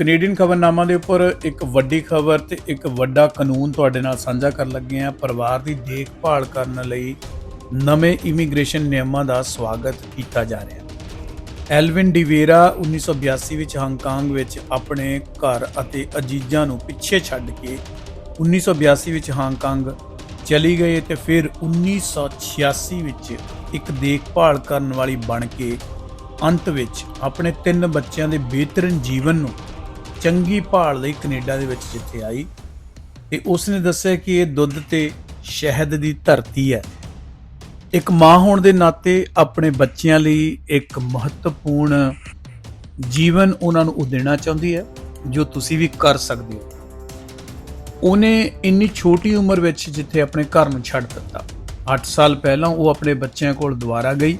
Canadian ਖਬਰਨਾਮਾ ਦੇ ਉੱਪਰ ਇੱਕ ਵੱਡੀ ਖਬਰ ਤੇ ਇੱਕ ਵੱਡਾ ਕਾਨੂੰਨ ਤੁਹਾਡੇ ਨਾਲ ਸਾਂਝਾ ਕਰਨ ਲੱਗੇ ਹਾਂ। ਪਰਿਵਾਰ ਦੀ ਦੇਖਭਾਲ ਕਰਨ ਲਈ ਨਵੇਂ ਇਮੀਗ੍ਰੇਸ਼ਨ ਨਿਯਮਾਂ ਦਾ ਸਵਾਗਤ ਕੀਤਾ ਜਾ ਰਿਹਾ ਹੈ। ਐਲਵਿਨ ਡਿਵੇਰਾ 1982 ਵਿੱਚ ਹਾਂਗਕਾਂਗ ਵਿੱਚ ਆਪਣੇ ਘਰ ਅਤੇ ਅਜੀਜ਼ਾਂ ਨੂੰ ਪਿੱਛੇ ਛੱਡ ਕੇ 1982 ਵਿੱਚ ਹਾਂਗਕਾਂਗ ਚਲੀ ਗਏ ਤੇ ਫਿਰ 1986 ਵਿੱਚ ਇੱਕ ਦੇਖਭਾਲ ਕਰਨ ਵਾਲੀ ਬਣ ਕੇ ਅੰਤ ਵਿੱਚ ਆਪਣੇ ਤਿੰਨ ਬੱਚਿਆਂ ਦੇ ਬਿਹਤਰੀਨ ਜੀਵਨ ਨੂੰ ਚੰਗੀ ਭਾਲ ਲਈ ਕੈਨੇਡਾ ਦੇ ਵਿੱਚ ਜਿੱਥੇ ਆਈ ਤੇ ਉਸ ਨੇ ਦੱਸਿਆ ਕਿ ਇਹ ਦੁੱਧ ਤੇ ਸ਼ਹਿਦ ਦੀ ਧਰਤੀ ਹੈ। ਇੱਕ ਮਾਂ ਹੋਣ ਦੇ ਨਾਤੇ ਆਪਣੇ ਬੱਚਿਆਂ ਲਈ ਇੱਕ ਮਹੱਤਵਪੂਰਨ ਜੀਵਨ ਉਹਨਾਂ ਨੂੰ ਉਹ ਦੇਣਾ ਚਾਹੁੰਦੀ ਹੈ, ਜੋ ਤੁਸੀਂ ਵੀ ਕਰ ਸਕਦੇ ਹੋ। ਉਹਨੇ ਇੰਨੀ ਛੋਟੀ ਉਮਰ ਵਿੱਚ ਜਿੱਥੇ ਆਪਣੇ ਘਰ ਨੂੰ ਛੱਡ ਦਿੱਤਾ। 8 ਸਾਲ ਪਹਿਲਾਂ ਉਹ ਆਪਣੇ ਬੱਚਿਆਂ ਕੋਲ ਦੁਬਾਰਾ ਗਈ।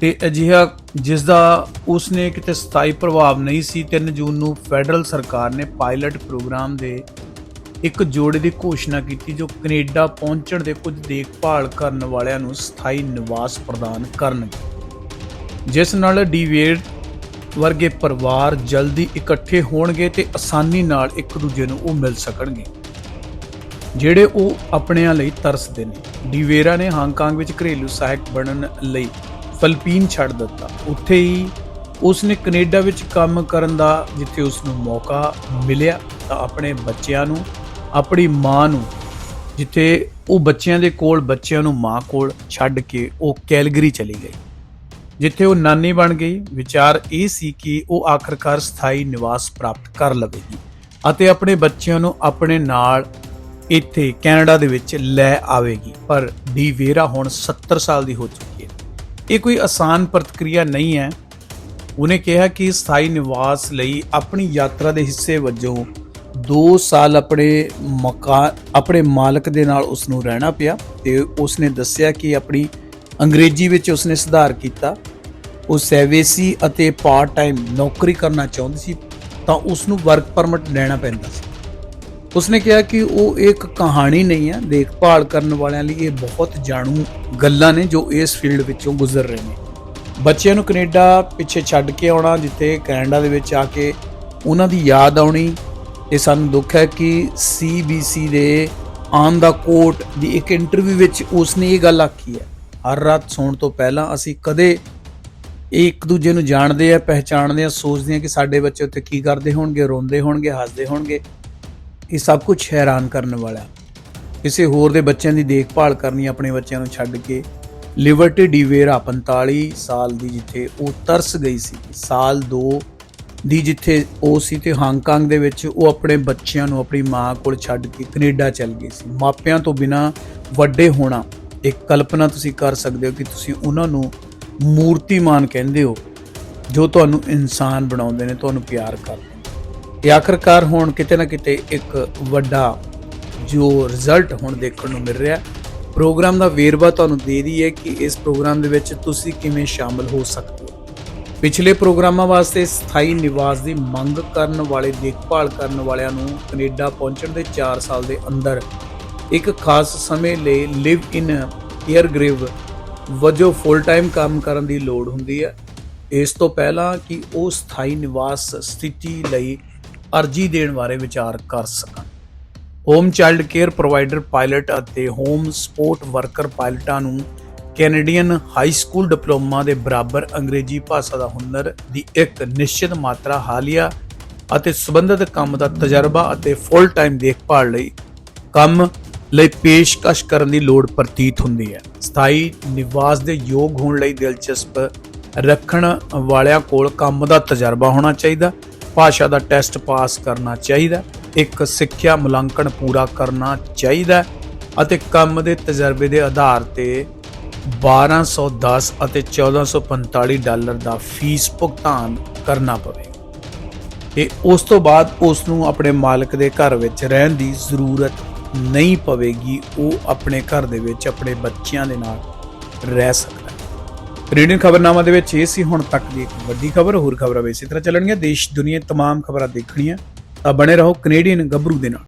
ਤੇ ਅਜਿਹਾ ਜਿਸ ਦਾ ਉਸਨੇ ਕਿਤੇ ਸਥਾਈ ਪ੍ਰਭਾਵ ਨਹੀਂ ਸੀ 3 ਜੂਨ ਨੂੰ ਫੈਡਰਲ ਸਰਕਾਰ ਨੇ ਪਾਇਲਟ ਪ੍ਰੋਗਰਾਮ ਦੇ ਇੱਕ ਜੋੜੇ ਦੀ ਘੋਸ਼ਣਾ ਕੀਤੀ, ਜੋ ਕੈਨੇਡਾ ਪਹੁੰਚਣ ਦੇ ਕੁਝ ਦੇਖਭਾਲ ਕਰਨ ਵਾਲਿਆਂ ਨੂੰ ਸਥਾਈ ਨਿਵਾਸ ਪ੍ਰਦਾਨ ਕਰਨਗੇ। ਜਿਸ ਨਾਲ ਡੀਵੇਰ ਵਰਗੇ ਪਰਿਵਾਰ ਜਲਦੀ ਇਕੱਠੇ ਹੋਣਗੇ ਤੇ ਆਸਾਨੀ ਨਾਲ ਇੱਕ ਦੂਜੇ ਨੂੰ ਉਹ ਮਿਲ ਸਕਣਗੇ। ਜਿਹੜੇ ਉਹ ਆਪਣਿਆਂ ਲਈ ਤਰਸਦੇ ਨੇ। ਡੀਵੇਰਾ ਨੇ ਹਾਂਗਕਾਂਗ ਵਿੱਚ ਘਰੇਲੂ ਸਹਾਇਕ ਬਣਨ ਲਈ ਫਲਪੀਨ ਛੱਡ ਦਿੱਤਾ। ਉੱਥੇ ਹੀ ਉਸ ਨੇ ਕੈਨੇਡਾ ਵਿੱਚ ਕੰਮ ਕਰਨ ਦਾ, ਜਿੱਥੇ ਉਸ ਨੂੰ ਮੌਕਾ ਮਿਲਿਆ, ਤਾਂ ਆਪਣੇ ਬੱਚਿਆਂ ਨੂੰ, ਆਪਣੀ ਮਾਂ ਨੂੰ, ਜਿੱਥੇ ਉਹ ਬੱਚਿਆਂ ਦੇ ਕੋਲ, ਬੱਚਿਆਂ ਨੂੰ ਮਾਂ ਕੋਲ ਛੱਡ ਕੇ ਉਹ ਕੈਲਗਰੀ ਚਲੀ ਗਈ। ਜਿੱਥੇ ਉਹ ਨਾਨੀ ਬਣ ਗਈ। ਵਿਚਾਰ ਇਹ ਸੀ ਕਿ ਉਹ ਆਖਰਕਾਰ ਸਥਾਈ ਨਿਵਾਸ ਪ੍ਰਾਪਤ ਕਰ ਲਵੇਗੀ ਅਤੇ ਆਪਣੇ ਬੱਚਿਆਂ ਨੂੰ ਆਪਣੇ ਨਾਲ ਇੱਥੇ ਕੈਨੇਡਾ ਦੇ ਵਿੱਚ ਲੈ ਆਵੇਗੀ। ਪਰ ਡੀ ਵੇਰਾ ਹੁਣ 70 ਸਾਲ ਦੀ ਹੋ ਚੁੱਕੀ ਇਹ ਕੋਈ ਆਸਾਨ ਪ੍ਰਤੀਕਿਰਿਆ ਨਹੀਂ ਹੈ। ਉਹਨੇ ਕਿਹਾ ਕਿ ਸਥਾਈ ਨਿਵਾਸ ਲਈ ਆਪਣੀ ਯਾਤਰਾ ਦੇ ਹਿੱਸੇ ਵਜੋਂ 2 ਸਾਲ ਆਪਣੇ ਮਕਾਨ ਆਪਣੇ ਮਾਲਕ ਦੇ ਨਾਲ ਉਸ ਨੂੰ ਰਹਿਣਾ ਪਿਆ ਤੇ ਉਸ ਨੇ ਦੱਸਿਆ ਕਿ ਆਪਣੀ ਅੰਗਰੇਜ਼ੀ ਵਿੱਚ ਉਸਨੇ ਸੁਧਾਰ ਕੀਤਾ। ਉਹ ਸੈਵੇਸੀ ਅਤੇ ਪਾਰਟ ਟਾਈਮ ਨੌਕਰੀ ਕਰਨਾ ਚਾਹੁੰਦੀ ਸੀ ਤਾਂ ਉਸ ਨੂੰ ਵਰਕ ਪਰਮਿਟ ਲੈਣਾ ਪੈਂਦਾ ਸੀ। ਉਸਨੇ ਕਿਹਾ ਕਿ ਉਹ ਇੱਕ ਕਹਾਣੀ ਨਹੀਂ ਹੈ, ਦੇਖਭਾਲ ਕਰਨ ਵਾਲਿਆਂ ਲਈ ਇਹ ਬਹੁਤ ਜਾਣੂ ਗੱਲਾਂ ਨੇ ਜੋ ਇਸ ਫੀਲਡ ਵਿੱਚੋਂ ਗੁਜ਼ਰ ਰਹੇ ਨੇ। ਬੱਚਿਆਂ ਨੂੰ ਕੈਨੇਡਾ ਪਿੱਛੇ ਛੱਡ ਕੇ ਆਉਣਾ, ਜਿੱਥੇ ਕੈਨੇਡਾ ਦੇ ਵਿੱਚ ਆ ਕੇ ਉਹਨਾਂ ਦੀ ਯਾਦ ਆਉਣੀ ਤੇ ਸਾਨੂੰ ਦੁੱਖ ਹੈ ਕਿ CBC ਦੇ ਆਨ ਦਾ ਕੋਰਟ ਦੀ ਇੱਕ ਇੰਟਰਵਿਊ ਵਿੱਚ ਉਸਨੇ ਇਹ ਗੱਲ ਆਖੀ ਹੈ। ਹਰ ਰਾਤ ਸੌਣ ਤੋਂ ਪਹਿਲਾਂ ਅਸੀਂ ਕਦੇ ਇੱਕ ਦੂਜੇ ਨੂੰ ਜਾਣਦੇ ਆ, ਪਹਿਚਾਣਦੇ ਆ, ਸੋਚਦੇ ਆ ਕਿ ਸਾਡੇ ਬੱਚੇ ਉੱਥੇ ਕੀ ਕਰਦੇ ਹੋਣਗੇ, ਰੋਂਦੇ ਹੋਣਗੇ, ਹੱਸਦੇ ਹੋਣਗੇ। ਇਹ ਸਭ ਕੁਝ ਹੈਰਾਨ ਕਰਨ ਵਾਲਾ ਕਿਸੇ ਹੋਰ ਦੇ ਬੱਚਿਆਂ ਦੀ ਦੇਖਭਾਲ ਕਰਨੀ ਆਪਣੇ ਬੱਚਿਆਂ ਨੂੰ ਛੱਡ ਕੇ ਲਿਬਰਟੀ ਡੀਵੇਰਾ 45 ਸਾਲ ਦੀ ਜਿੱਥੇ ਉਹ ਤਰਸ ਗਈ ਸੀ। ਸਾਲ 2 ਦੀ ਜਿੱਥੇ ਉਹ ਸੀ ਤੇ ਹਾਂਗਕਾਂਗ ਦੇ ਵਿੱਚ ਉਹ ਆਪਣੇ ਬੱਚਿਆਂ ਨੂੰ ਆਪਣੀ ਮਾਂ ਕੋਲ ਛੱਡ ਕੇ ਕੈਨੇਡਾ ਚਲ ਗਈ ਸੀ। ਮਾਪਿਆਂ ਤੋਂ ਬਿਨਾ ਵੱਡੇ ਹੋਣਾ ਇੱਕ ਕਲਪਨਾ ਤੁਸੀਂ ਕਰ ਸਕਦੇ ਹੋ ਕਿ ਤੁਸੀਂ ਉਹਨਾਂ ਨੂੰ ਮੂਰਤੀਮਾਨ ਕਹਿੰਦੇ ਹੋ ਜੋ ਤੁਹਾਨੂੰ ਇਨਸਾਨ ਬਣਾਉਂਦੇ ਨੇ, ਤੁਹਾਨੂੰ ਪਿਆਰ ਕਰਦੇ ਇਹ ਆਖਰਕਾਰ ਹੁਣ ਕਿਤੇ ਨਾ ਕਿਤੇ ਇੱਕ ਵੱਡਾ ਜੋ ਰਿਜ਼ਲਟ ਹੁਣ ਦੇਖਣ ਨੂੰ ਮਿਲ ਰਿਹਾ। ਪ੍ਰੋਗਰਾਮ ਦਾ ਵੇਰਵਾ ਤੁਹਾਨੂੰ ਦੇ ਰਹੀ ਹੈ ਕਿ ਇਸ ਪ੍ਰੋਗਰਾਮ ਦੇ ਵਿੱਚ ਤੁਸੀਂ ਕਿਵੇਂ ਸ਼ਾਮਲ ਹੋ ਸਕਦੇ ਹੋ। ਪਿਛਲੇ ਪ੍ਰੋਗਰਾਮਾਂ ਵਾਸਤੇ ਸਥਾਈ ਨਿਵਾਸ ਦੀ ਮੰਗ ਕਰਨ ਵਾਲੇ, ਦੇਖਭਾਲ ਕਰਨ ਵਾਲਿਆਂ ਨੂੰ ਕੈਨੇਡਾ ਪਹੁੰਚਣ ਦੇ 4 ਸਾਲ ਦੇ ਅੰਦਰ ਇੱਕ ਖਾਸ ਸਮੇਂ ਲਈ ਲਿਵ ਇਨ ਏਅਰ ਗ੍ਰੇਵ ਵਜੋਂ ਫੁੱਲ ਟਾਈਮ ਕੰਮ ਕਰਨ ਦੀ ਲੋੜ ਹੁੰਦੀ ਹੈ। ਇਸ ਤੋਂ ਪਹਿਲਾਂ ਕਿ ਉਹ ਸਥਾਈ ਨਿਵਾਸ ਸਥਿਤੀ ਲਈ ਅਰਜ਼ੀ ਦੇਣ ਬਾਰੇ ਵਿਚਾਰ ਕਰ ਸਕਣ। Home child care provider pilot ਅਤੇ ਹੋਮ ਸਪੋਰਟ ਵਰਕਰ ਪਾਇਲਟਾਂ ਨੂੰ ਕੈਨੇਡੀਅਨ ਹਾਈ ਸਕੂਲ ਡਿਪਲੋਮਾ ਦੇ ਬਰਾਬਰ ਅੰਗਰੇਜ਼ੀ ਭਾਸ਼ਾ ਦਾ ਹੁਨਰ ਦੀ ਇੱਕ ਨਿਸ਼ਚਿਤ ਮਾਤਰਾ ਹਾਲੀਆ ਅਤੇ ਸੰਬੰਧਿਤ ਕੰਮ ਦਾ ਤਜਰਬਾ ਅਤੇ ਫੁੱਲ ਟਾਈਮ ਦੇਖਭਾਲ ਲਈ ਕੰਮ ਲਈ ਪੇਸ਼ਕਸ਼ ਕਰਨ ਦੀ ਲੋੜ ਪ੍ਰਤੀਤ ਹੁੰਦੀ ਹੈ। ਸਥਾਈ ਨਿਵਾਸ ਦੇ ਯੋਗ ਹੋਣ ਲਈ ਦਿਲਚਸਪ ਰੱਖਣ ਵਾਲਿਆਂ ਕੋਲ ਕੰਮ ਦਾ ਤਜਰਬਾ ਹੋਣਾ ਚਾਹੀਦਾ ਭਾਸ਼ਾ ਦਾ ਟੈਸਟ ਪਾਸ ਕਰਨਾ ਚਾਹੀਦਾ ਇੱਕ ਸਿੱਖਿਆ ਮੁਲਾਂਕਣ ਪੂਰਾ ਕਰਨਾ ਚਾਹੀਦਾ ਅਤੇ ਕੰਮ ਦੇ ਤਜਰਬੇ ਦੇ ਆਧਾਰ ਤੇ 1210 ਅਤੇ 1445 ਡਾਲਰ ਦਾ ਫੀਸ ਭੁਗਤਾਨ ਕਰਨਾ ਪਵੇਗਾ। ਤੇ ਉਸ ਤੋਂ ਬਾਅਦ ਉਸ ਨੂੰ ਆਪਣੇ ਮਾਲਕ ਦੇ ਘਰ ਵਿੱਚ ਰਹਿਣ ਦੀ ਜ਼ਰੂਰਤ ਨਹੀਂ ਪਵੇਗੀ। ਉਹ ਆਪਣੇ ਘਰ ਦੇ ਵਿੱਚ ਆਪਣੇ ਬੱਚਿਆਂ ਦੇ ਨਾਲ ਰਹਿ ਸਕਦਾ ਹੈ ਰੀਡਿੰਗ ਖਬਰਨਾਮਾ ਦੇ ਵਿੱਚ ਇਹ ਸੀ ਹੁਣ ਤੱਕ ਦੀ ਇੱਕ ਵੱਡੀ ਖਬਰ, ਹੋਰ ਖਬਰਾਂ ਵੀ ਇਸੇ ਤਰ੍ਹਾਂ ਚੱਲਣਗੀਆਂ। ਦੇਸ਼, ਦੁਨੀਆ ਤਮਾਮ ਖਬਰਾਂ ਦੇਖਣੀਆਂ ਤਾਂ ਬਣੇ ਰਹੋ ਕੈਨੇਡੀਅਨ ਗੱਭਰੂ ਦੇ ਨਾਲ।